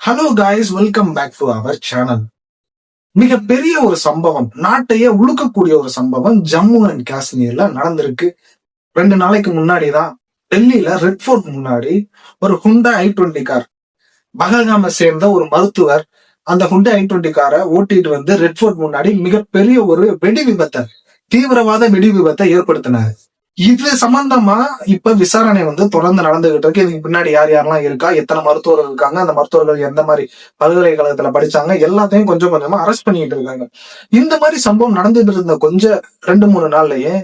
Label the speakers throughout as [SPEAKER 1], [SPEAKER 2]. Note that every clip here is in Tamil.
[SPEAKER 1] Hello guys welcome back to our channel மிக பெரிய ஒரு சம்பவம் நாட்டையே உழுக்கக்கூடிய ஒரு சம்பவம் ஜம்மு அண்ட் காஷ்மீர்ல நடந்திருக்கு. ரெண்டு நாளைக்கு முன்னாடி தான் டெல்லியில ரெட் ஃபோர்ட் முன்னாடி ஒரு ஹுண்டா ஐ டுவெண்ட்டி கார் பகல்காம சேர்ந்த ஒரு மருத்துவர் அந்த ஹுண்டா ஐ டுவெண்ட்டி காரை ஓட்டிட்டு வந்து ரெட் ஃபோர்ட் முன்னாடி மிகப்பெரிய ஒரு வெடி விபத்தை தீவிரவாத வெடி விபத்தை ஏற்படுத்தினார். இது சம்பந்தமா இப்ப விசாரணை வந்து தொடர்ந்து நடந்துகிட்டு இருக்கு. இதுக்கு பின்னாடி யார் யாரெல்லாம் இருக்கா? எத்தனை மருத்துவர்கள் இருக்காங்க? அந்த மருத்துவர்கள் எந்த மாதிரி பல்கலைக்கழகத்துல படிச்சாங்க? எல்லாத்தையும் கொஞ்சம் கொஞ்சமா அரெஸ்ட் பண்ணிட்டு இருக்காங்க. இந்த மாதிரி சம்பவம் நடந்துட்டு இருந்த கொஞ்சம் ரெண்டு மூணு நாள்லயே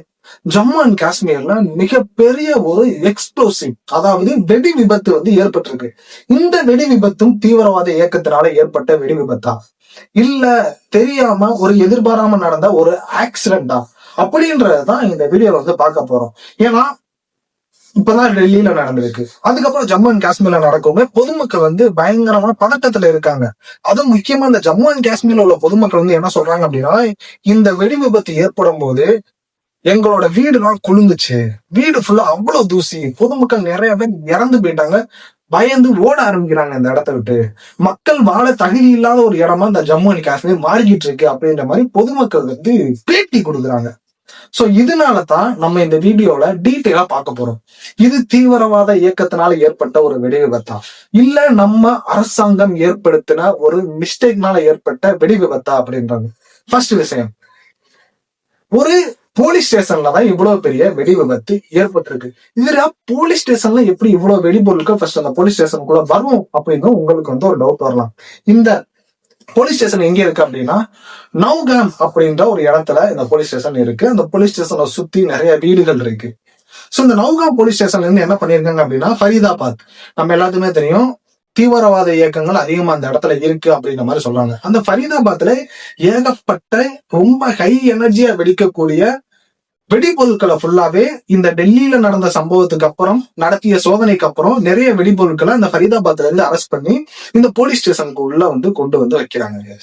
[SPEAKER 1] ஜம்மு அண்ட் காஷ்மீர்ல மிகப்பெரிய ஒரு எக்ஸ்ப்ளோசிவ் அதாவது வெடி விபத்து வந்து ஏற்பட்டிருக்கு. இந்த வெடி விபத்தும் தீவிரவாத இயக்கத்தினால ஏற்பட்ட வெடி விபத்தா? இல்ல தெரியாம ஒரு எதிர்பாராம நடந்த ஒரு ஆக்சிடென்டா அப்படின்றதுதான் இந்த வீடியோல வந்து பார்க்க போறோம். ஏன்னா இப்பதான் டெல்லியில நடந்திருக்கு. அதுக்கப்புறம் ஜம்மு அண்ட் காஷ்மீர்ல நடக்கவுமே பொதுமக்கள் வந்து பயங்கரமான பதட்டத்துல இருக்காங்க. அதுவும் முக்கியமா இந்த ஜம்மு அண்ட் காஷ்மீர்ல உள்ள பொதுமக்கள் வந்து என்ன சொல்றாங்க அப்படின்னா இந்த வெடி விபத்து ஏற்படும் போது எங்களோட வீடுலாம் குளிந்துச்சு வீடு ஃபுல்லா அவ்வளவு தூசி. பொதுமக்கள் நிறைய பேர் இறந்து போயிட்டாங்க. பயந்து ஓட ஆரம்பிக்கிறாங்க இந்த இடத்த விட்டு. மக்கள் வாழ தகுதி இல்லாத ஒரு இடமா இந்த ஜம்மு அண்ட் காஷ்மீர் மாறிக்கிட்டு இருக்கு அப்படின்ற மாதிரி பொதுமக்கள் வந்து பேட்டி கொடுக்குறாங்க. சோ இதனால தான் நம்ம இந்த வீடியோல டீட்டெயிலா பார்க்க போறோம். இது தீவிரவாத இயக்கத்தினால ஏற்பட்ட ஒரு வெடிவிபத்தா? இல்ல நம்ம அரசாங்கம் ஏற்படுத்தின ஒரு மிஸ்டேக்னால ஏற்பட்ட வெடிவிபத்தா அப்படின்றாங்க ஃபர்ஸ்ட் விஷயம். ஒரு போலீஸ் ஸ்டேஷன்ல தான் இவ்வளவு பெரிய வெடி விபத்து ஏற்பட்டிருக்கு. இதுல போலீஸ் ஸ்டேஷன்ல எப்படி இவ்வளவு வெடிபொருட்கள் ஃபர்ஸ்ட் அந்த போலீஸ் ஸ்டேஷனுக்குள்ள வரும் அப்படின்னு உங்களுக்கு வந்து ஒரு டவுட் வரலாம். இந்த போலீஸ் ஸ்டேஷன் எங்க இருக்கு அப்படின்னா நவ்காம் அப்படின்ற ஒரு இடத்துல இந்த போலீஸ் ஸ்டேஷன் இருக்கு. அந்த போலீஸ் ஸ்டேஷனை சுத்தி நிறைய வீடுகள் இருக்கு. சோ இந்த நவ்காம் போலீஸ் ஸ்டேஷன்ல இருந்து என்ன பண்ணிருக்காங்க அப்படின்னா ஃபரீதாபாத் நம்ம எல்லாத்துக்குமே தெரியும் தீவிரவாத இயக்கங்கள் அதிகமா அந்த இடத்துல இருக்கு அப்படின்ற மாதிரி சொல்றாங்க. அந்த ஃபரீதாபாத்ல ஏகப்பட்ட ரொம்ப ஹை எனர்ஜியா வெடிக்கக்கூடிய வெடிபொருட்களை ஃபுல்லாவே இந்த டெல்லியில நடந்த சம்பவத்துக்கு அப்புறம் நடத்திய சோதனைக்கு அப்புறம் நிறைய வெடிபொருட்களை அந்த ஃபரிதாபாத்ல இருந்து அரெஸ்ட் பண்ணி இந்த போலீஸ் ஸ்டேஷனுக்கு உள்ள வந்து கொண்டு வந்து வைக்கிறாங்க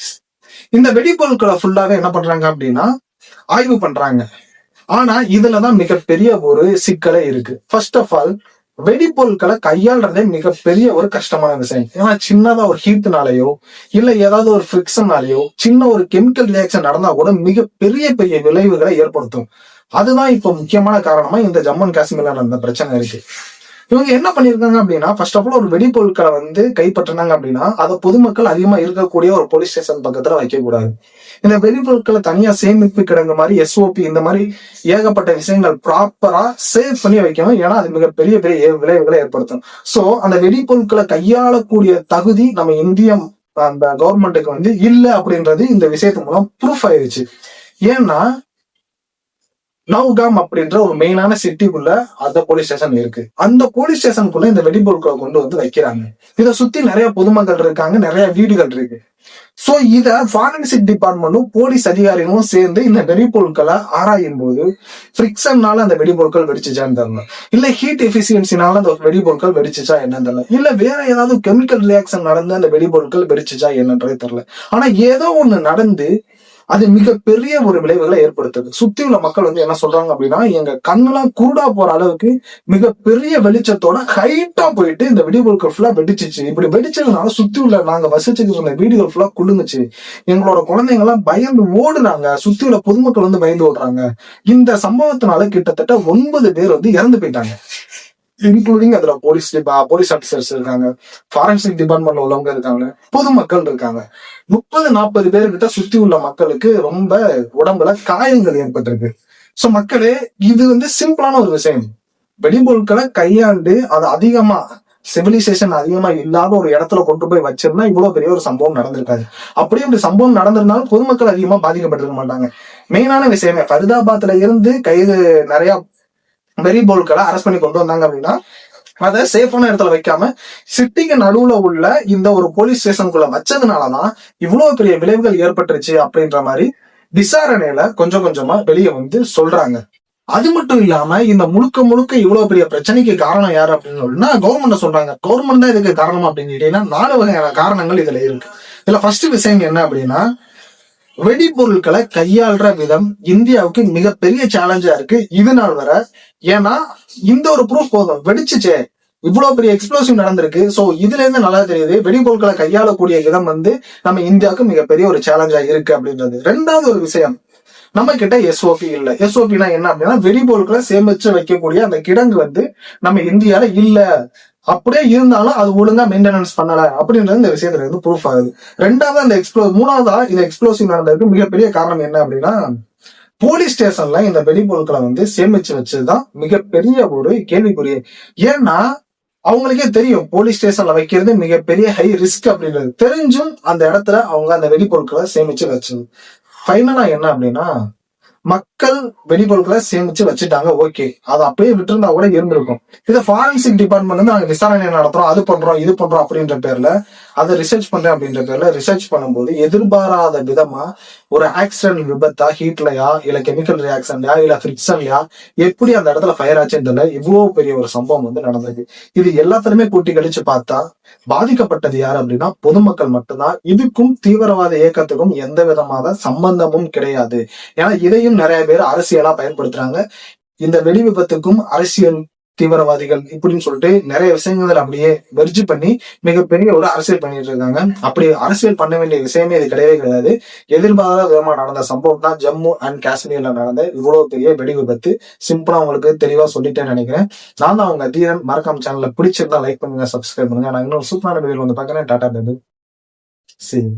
[SPEAKER 1] இந்த வெடிபொருட்களை ஃபுல்லாவே என்ன பண்றாங்க அப்படின்னா ஆய்வு பண்றாங்க. ஆனா இதுலதான் மிகப்பெரிய ஒரு சிக்கலே இருக்கு. ஃபர்ஸ்ட் ஆஃப் ஆல் வெடிப்பொருட்களை கையாளுறதே மிகப்பெரிய ஒரு கஷ்டமான விஷயம். ஏன்னா சின்னதா ஒரு ஹீட்னாலேயோ இல்ல ஏதாவது ஒரு ஃபிரிக்ஷனாலேயோ சின்ன ஒரு கெமிக்கல் ரியாக்ஷன் நடந்தா கூட மிக பெரிய பெரிய விளைவுகளை ஏற்படுத்தும். அதுதான் இப்ப முக்கியமான காரணமா இந்த ஜம்மு அண்ட் காஷ்மீர்ல நடந்த பிரச்சனை இருக்கு. இவங்க என்ன பண்ணிருக்காங்க அப்படின்னா ஃபர்ஸ்ட் ஆஃப் ஆல் ஒரு வெடிப்பொருட்களை வந்து கைப்பற்றினாங்க அப்படின்னா அதை பொதுமக்கள் அதிகமா இருக்கக்கூடிய ஒரு போலீஸ் ஸ்டேஷன் பக்கத்துல வைக்க கூடாது இந்த வெடிப்பொருட்களை தனியா சேமிப்பு கிடங்கு மாதிரி எஸ்ஓபி இந்த மாதிரி ஏகப்பட்ட விஷயங்கள் ப்ராப்பரா சேவ் பண்ணி வைக்கணும். ஏன்னா அது மிகப்பெரிய பெரிய விளைவுகளை ஏற்படுத்தும். சோ அந்த வெடிப்பொருட்களை கையாளக்கூடிய தகுதி நம்ம இந்திய அந்த கவர்மெண்ட்டுக்கு வந்து இல்ல அப்படின்றது இந்த விஷயத்து மூலம் ப்ரூஃப் ஆயிருச்சு. ஏன்னா நவ்காம் அப்படின்ற ஒரு மெயினான சிட்டிக்குள்ள அந்த போலீஸ் ஸ்டேஷன் இருக்கு. அந்த போலீஸ் ஸ்டேஷனுக்குள்ள இந்த வெடிபொருட்களை கொண்டு வந்து வைக்கிறாங்க. இதை சுத்தி நிறைய பொதுமக்கள் இருக்காங்க நிறைய வீடுகள் இருக்கு. சோ இத ஃபாரன்சிக் டிபார்ட்மெண்ட்டும் போலீஸ் அதிகாரிகளும் சேர்ந்து இந்த வெடிபொருட்களை ஆராயும் போது ஃபிரிக்ஷன்னால அந்த வெடிபொருட்கள் வெடிச்சுச்சான்னு தெரியல. இல்ல ஹீட் எஃபிசியன்சினால அந்த வெடிபொருட்கள் வெடிச்சுச்சா என்னன்னு தெரியல. இல்ல வேற ஏதாவது கெமிக்கல் ரியாக்ஷன் நடந்து அந்த வெடிபொருட்கள் வெடிச்சுச்சா என்னன்றதே தெரியல. ஆனா ஏதோ ஒண்ணு நடந்து அது மிகப்பெரிய ஒரு விளைவுகளை ஏற்படுத்துது. சுத்தி உள்ள மக்கள் வந்து என்ன சொல்றாங்க அப்படின்னா எங்க கண்ணெல்லாம் குருடா போற அளவுக்கு மிகப்பெரிய வெளிச்சத்தோட ஹைட்டா போயிட்டு இந்த வெடிபொருட்கள் ஃபுல்லா வெடிச்சிச்சு. இப்படி வெடிச்சதுனால சுத்தி உள்ள நாங்க வசிச்சுக்கிட்டு இருந்த வீடுகள் ஃபுல்லா குலுங்குச்சு. எங்களோட குழந்தைங்க எல்லாம் பயந்து ஓடுனாங்க சுத்தி உள்ள பொதுமக்கள் வந்து பயந்து ஓடுறாங்க. இந்த சம்பவத்தினால கிட்டத்தட்ட ஒன்பது பேர் வந்து இறந்து போயிட்டாங்க. இன்க்ளூடிங் அதுல போலீஸ் போலீஸ் ஆபீசர்ஸ் இருக்காங்க. ஃபாரன்சிக் டிபார்ட்மெண்ட்ல உள்ளவங்க இருக்காங்க. பொதுமக்கள் இருக்காங்க. முப்பது நாற்பது பேர்கிட்ட சுத்தி உள்ள மக்களுக்கு ரொம்ப உடம்புல காயங்கள் ஏற்பட்டிருக்கு. சோ மக்களே இது வந்து சிம்பிளான ஒரு விஷயம். வெடிபொருட்களை கையாண்டு அது அதிகமா சிவிலைசேஷன் அதிகமா இல்லாத ஒரு இடத்துல கொண்டு போய் வச்சிருந்தா இவ்வளவு பெரிய ஒரு சம்பவம் நடந்திருக்காது. அப்படியே இப்படி சம்பவம் நடந்திருந்தாலும் பொதுமக்கள் அதிகமா பாதிக்கப்பட்டிருக்க மாட்டாங்க. மெயினான விஷயமே ஃபரிதாபாத்ல இருந்து கைது நிறைய வெடிபொருட்களை அரெஸ்ட் பண்ணி கொண்டு வந்தாங்க அப்படின்னா அதை சேஃபான இடத்துல வைக்காம சிட்டிக்கு நடுவுல உள்ள இந்த ஒரு போலீஸ் ஸ்டேஷனுக்குள்ள வச்சதுனாலதான் இவ்வளவு பெரிய விளைவுகள் ஏற்பட்டுருச்சு அப்படின்ற மாதிரி விசாரணையில கொஞ்சம் கொஞ்சமா வெளியே வந்து சொல்றாங்க. அது மட்டும் இல்லாம இந்த முழுக்க முழுக்க இவ்வளவு பெரிய பிரச்சனைக்கு காரணம் யாரு அப்படின்னு சொல்லினா கவர்மெண்ட் சொல்றாங்க. கவர்மெண்ட் தான் இதுக்கு காரணம் அப்படின்னு கேட்டீங்கன்னா நாலு வகையான காரணங்கள் இதுல இருக்கு. இதுல ஃபர்ஸ்ட் விஷயம் என்ன அப்படின்னா வெடிபொருட்களை கையாள்ற விதம் இந்தியாவுக்கு மிகப்பெரிய சேலஞ்சா இருக்கு. இது நாள் வரை ஏன்னா இந்த ஒரு ப்ரூஃப் போதும். வெடிச்சுச்சே. இவ்வளவு பெரிய எக்ஸ்ப்ளோசிவ் நடந்திருக்கு. சோ இதுல இருந்து நல்லா தெரியுது. வெடிபொருட்களை கையாளக்கூடிய விதம் வந்து நம்ம இந்தியாவுக்கு மிகப்பெரிய ஒரு சேலஞ்சா இருக்கு அப்படின்றது. ரெண்டாவது ஒரு விஷயம் நம்ம கிட்ட எஸ்ஓபி இல்ல. எஸ்ஓபினா என்ன அப்படின்னா வெடிபொருட்களை சேமிச்சு வைக்கக்கூடிய அந்த கிடங்கு வந்து நம்ம இந்தியால இல்ல. அப்படியே இருந்தாலும் அது ஒழுங்கா மெயின்டெனன்ஸ் பண்ணல அப்படின்றது இந்த விஷயத்துல இருந்து ப்ரூஃப் ஆகுது. ரெண்டாவது அந்த எக்ஸ்ப்ளோ மூணாவதா இந்த எக்ஸ்ப்ளோசிவ் நடந்ததுக்கு மிகப்பெரிய காரணம் என்ன அப்படின்னா போலீஸ் ஸ்டேஷன்ல இந்த வெடிபொருட்களை வந்து சேமிச்சு வச்சதுதான் மிகப்பெரிய ஒரு கேள்விக்குரிய ஏன்னா அவங்களுக்கே தெரியும் போலீஸ் ஸ்டேஷன்ல வைக்கிறது மிகப்பெரிய ஹை ரிஸ்க் அப்படின்றது. தெரிஞ்சும் அந்த இடத்துல அவங்க அந்த வெடிபொருட்களை சேமிச்சு வச்சது. ஃபைனலா என்ன அப்படின்னா மக்கள் வெடிபொருட்களை சேமிச்சு வச்சுட்டாங்க ஓகே. அதை அப்படியே விட்டுருந்தா கூட இருந்திருக்கும். இதை ஃபாரன்சிக் டிபார்ட்மெண்ட் வந்து நாங்க விசாரணை நடத்துறோம் அது பண்றோம் இது பண்றோம் அப்படின்ற பேர்ல அதை ரிசர்ச் பண்றேன் அப்படின்ற பேர்ல ரிசர்ச் பண்ணும்போது எதிர்பாராத விதமா ஒரு ஆக்சிடென்ட் விபத்தா ஹீட்லயா இல்ல கெமிக்கல் ரியாக்ஷன்லயா இல்ல ஃபிரிக்ஷன்லயா எப்படி அந்த இடத்துல ஃபயர் ஆச்சுன்னு தெரியல. இவ்வளவு பெரிய ஒரு சம்பவம் வந்து நடந்தது. இது எல்லாத்துலயுமே கூட்டி கழிச்சு பார்த்தா பாதிக்கப்பட்டது யார் அப்படின்னா பொதுமக்கள் மட்டும்தான். இதுக்கும் தீவிரவாத இயக்கத்துக்கும் எந்த விதமான சம்பந்தமும் கிடையாது. ஏன்னா இதையும் நிறைய பேர் அரசியலா பயன்படுத்துறாங்க. இந்த வெடி விபத்துக்கும் அரசியல் தீவிரவாதிகள் இப்படின்னு சொல்லிட்டு நிறைய விஷயங்கள் அப்படியே வெர்ஜி பண்ணி மிகப்பெரிய ஒரு அரசியல் பண்ணிட்டு இருக்காங்க. அப்படி அரசியல் பண்ண வேண்டிய விஷயமே இது கிடையவே கிடையாது. எதிர்பாராத விதமா நடந்த சம்பவம் தான் ஜம்மு அண்ட் காஷ்மீர்ல நடந்த இவ்வளவு பெரிய வெடி விபத்து. சிம்பிளா உங்களுக்கு தெளிவா சொல்லிட்டேன்னு நினைக்கிறேன். நான் தான் அவங்க தீரன். மறக்காம சேனல்ல பிடிச்சிருந்தா லைக் பண்ணுங்க சப்ஸ்கிரைப் பண்ணுங்க. நான் இன்னொரு சூப்பரான வீடியோ வந்து பாக்குறேன் டாடா பேபி சரி